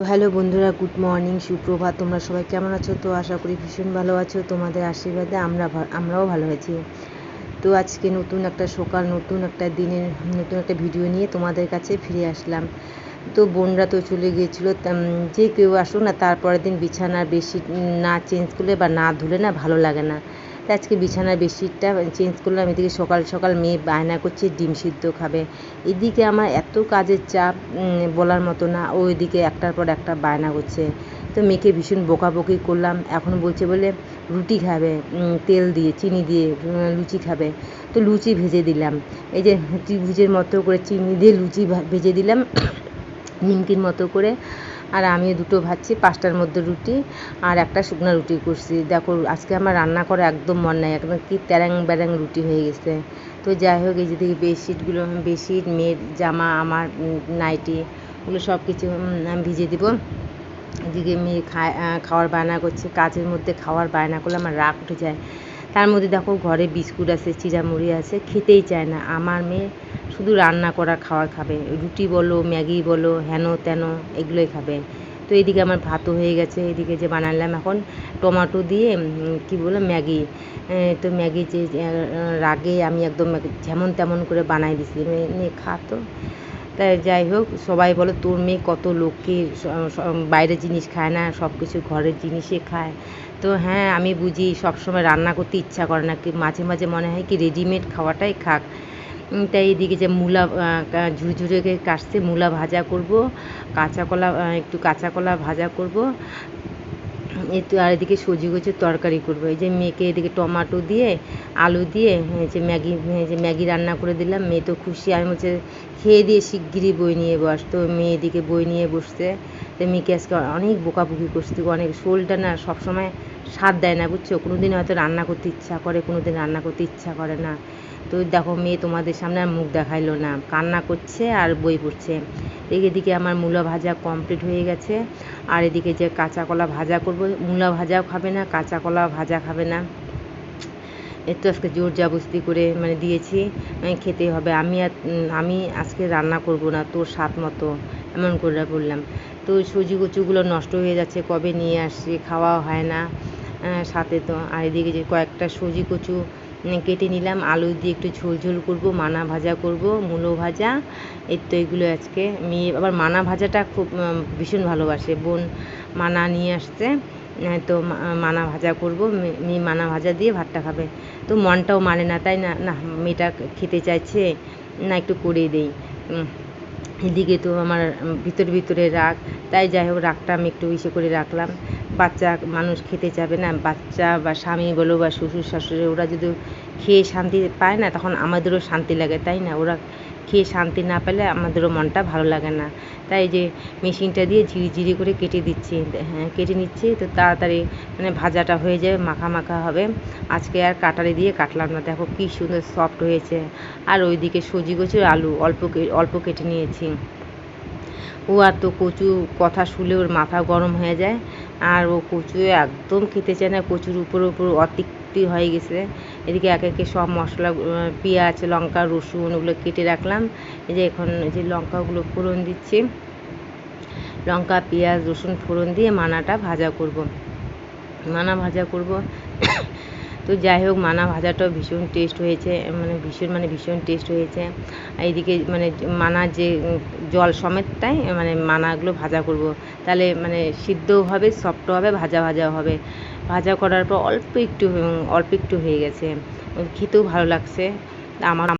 Hello বন্ধুরা, good morning, সুপ্রভাত, তোমরা সবাই কেমন আছো? তো আশা করি ভীষণ ভালো আছো। তোমাদের আশীর্বাদে আমরা আমরাও ভালো আছি। তো আজকে নতুন একটা সকাল, নতুন একটা দিনের, নতুন একটা ভিডিও নিয়ে তোমাদের কাছে ফিরে আসলাম। তো বোনরা তো চলে গিয়েছিল যে কেউ আসুক না, তারপরের দিন বিছানার বেশি না চেঞ্জ করলে বা না ধুলে না ভালো লাগে না। তো আজকে বিছানার বেডশিটটা চেঞ্জ করলাম, এদিকে সকাল সকাল মেয়ে বায়না করছে, ডিম সিদ্ধ খাবে। এদিকে আমার এত কাজের চাপ বলার মতো না, ও এদিকে একটার পর একটা বায়না করছে। তো মেয়েকে ভীষণ বকাবকি করলাম, এখন বলছে বলে রুটি খাবে তেল দিয়ে, চিনি দিয়ে লুচি খাবে। তো লুচি ভেজে দিলাম। এই যে ত্রিভুজের মতো করে চিনি দিয়ে লুচি ভেজে দিলাম, নিমকির মতো করে। আর আমি দুটো ভাজছি, পাঁচটার মধ্যে রুটি আর একটা শুকনো রুটি করছি। দেখো, আজকে আমার রান্না করা একদম মন নাই, একদম কি ট্যারাং ব্যারাং রুটি হয়ে গেছে। তো যাই হোক, এই যে দেখি বেডশিটগুলো বেডশিট মেয়ের জামা, আমার নাইটি, ওগুলো সব কিছু আমি ভিজে দেবো। এদিকে মেয়ে খায় খাওয়ার বায়না করছে, কাজের মধ্যে খাওয়ার বায়না করলে আমার রাগ উঠে যায়। তার মধ্যে দেখো ঘরে বিস্কুট আছে, চিড়ামুড়ি আছে, খেতেই চায় না। আমার মেয়ে শুধু রান্না করা খাওয়ার খাবে। রুটি বলো, ম্যাগি বলো, হেন তেন এগুলোই খাবে। তো এদিকে আমার ভাতও হয়ে গেছে। এদিকে যে বানালাম এখন টমেটো দিয়ে কি বলো ম্যাগি। তো ম্যাগি যে রাগে আমি একদম যেমন তেমন করে বানাই দিছি। মেয়ে নে খা তো তাই যাই হোক, সবাই বলে, তোর মেয়ে কত লোককে বাইরের জিনিস খায় না সব কিছু ঘরের জিনিসই খায়। তো হ্যাঁ আমি বুঝি সবসময় রান্না করতে ইচ্ছা করে না, কি মাঝে মাঝে মনে হয় কি রেডিমেড খাওয়াটাই খাক। তাই এদিকে যে মূলা ঝুরঝুরে কাটছে, মূলা ভাজা করব, কাঁচা কলা একটু কাঁচা কলা ভাজা করব। একটু আর এদিকে সবজি কচুর তরকারি করব। এই যে মেয়েকে এদিকে টমাটো দিয়ে, আলু দিয়ে যে ম্যাগি যে ম্যাগি রান্না করে দিলাম। মেয়ে তো খুশি। আমি বলছে, খেয়ে দিয়ে শিগগিরই বই নিয়ে বস। তো মেয়ে এদিকে বই নিয়ে বসছে। তো মেয়েকে আজকে অনেক বকাবকি করছি। অনেক শোলটা না সবসময় স্বাদ দেয় না, বুঝছ? কোনো দিন হয়তো রান্না করতে ইচ্ছা করে কোনো দিন রান্না করতে ইচ্ছা করে না। তো দেখো, মেয়ে তোমাদের সামনে আর মুখ দেখাইলো না। কান্না করছে আর বই পড়ছে। এদিকে আমার মূলা ভাজা কমপ্লিট হয়ে গেছে। আর এদিকে যে কাঁচা কলা ভাজা করব, মূলা ভাজাও খাবে না, কাঁচা কলা ভাজা খাবে না। একটু আজকে জোর জাবস্তি করে মানে দিয়েছি মানে খেতে হবে। আমি আর আমি আজকে রান্না করব না, তোর স্বাদ মতো, এমন করে বললাম। তো সুজি কচুগুলো নষ্ট হয়ে যাচ্ছে, কবে নিয়ে আসছি খাওয়া হয় না সাথে তো। আর এদিকে যে কয়েকটা সুজি কচু কেটে নিলাম। আলু দিয়ে একটু ঝোল ঝোল করব, মানা ভাজা করব, মূলো ভাজা। এই তো এগুলো আজকে। মেয়ে আবার মানা ভাজাটা খুব ভীষণ ভালোবাসে। বোন মানা নিয়ে আসছে তো মানা ভাজা করব। মেয়ে মানা ভাজা দিয়ে ভাতটা খাবে। তো মনটাও মানে না, তাই না না, মেয়েটা খেতে চাইছে, না একটু করে দেই। এদিকে তো আমার ভিতরে ভিতরে রাগ। তাই যাই হোক, রাগটা আমি একটু ইসে করে রাখলাম। বাচ্চা মানুষ খেতে যাবে না, বাচ্চা বা স্বামী বলো বা শ্বশুর শাশুড়ি, ওরা যদি খেয়ে শান্তি পায় না, তখন আমাদেরও শান্তি লাগে, তাই না? ওরা খেয়ে শান্তি না পেলে আমাদেরও মনটা ভালো লাগে না। তাই যে মেশিনটা দিয়ে ঝিরি ঝিরি করে কেটে দিচ্ছি হ্যাঁ কেটে নিচ্ছি, তো তাড়াতাড়ি মানে ভাজাটা হয়ে যাবে, মাখা মাখা হবে। আজকে আর কাটারি দিয়ে কাটলাম না, দেখো কী সুন্দর সফট হয়েছে। আর ওইদিকে সুজি কচুর আলু, অল্প অল্প কেটে নিয়েছি। ও আর তো কচু কথা শুনলে ওর মাথা গরম হয়ে যায়। আর ও কচু একদম খেতে চায় না, কচুর উপর উপর অতৃপ্তি হয়ে গেছে। এদিকে এক একে সব মশলা পেঁয়াজ, লঙ্কা, রসুন ওগুলো কেটে রাখলাম। এই যে এখন এই যে লঙ্কাগুলো ফোড়ন দিচ্ছি। লঙ্কা, পেঁয়াজ, রসুন ফোড়ন দিয়ে মানাটা ভাজা করব। মানা ভাজা করব। তো যাই হোক, মানা ভাজাটাও ভীষণ টেস্ট হয়েছে মানে ভীষণ মানে ভীষণ টেস্ট হয়েছে। এইদিকে মানে মানা যে জল সমেতটাই মানে মানাগুলো ভাজা করব। তাহলে মানে সিদ্ধও হবে সফটও হবে, ভাজা ভাজাও হবে। ভাজা করার পর অল্প একটু অল্প একটু হয়ে গেছে। খেতেও ভালো লাগছে। আমার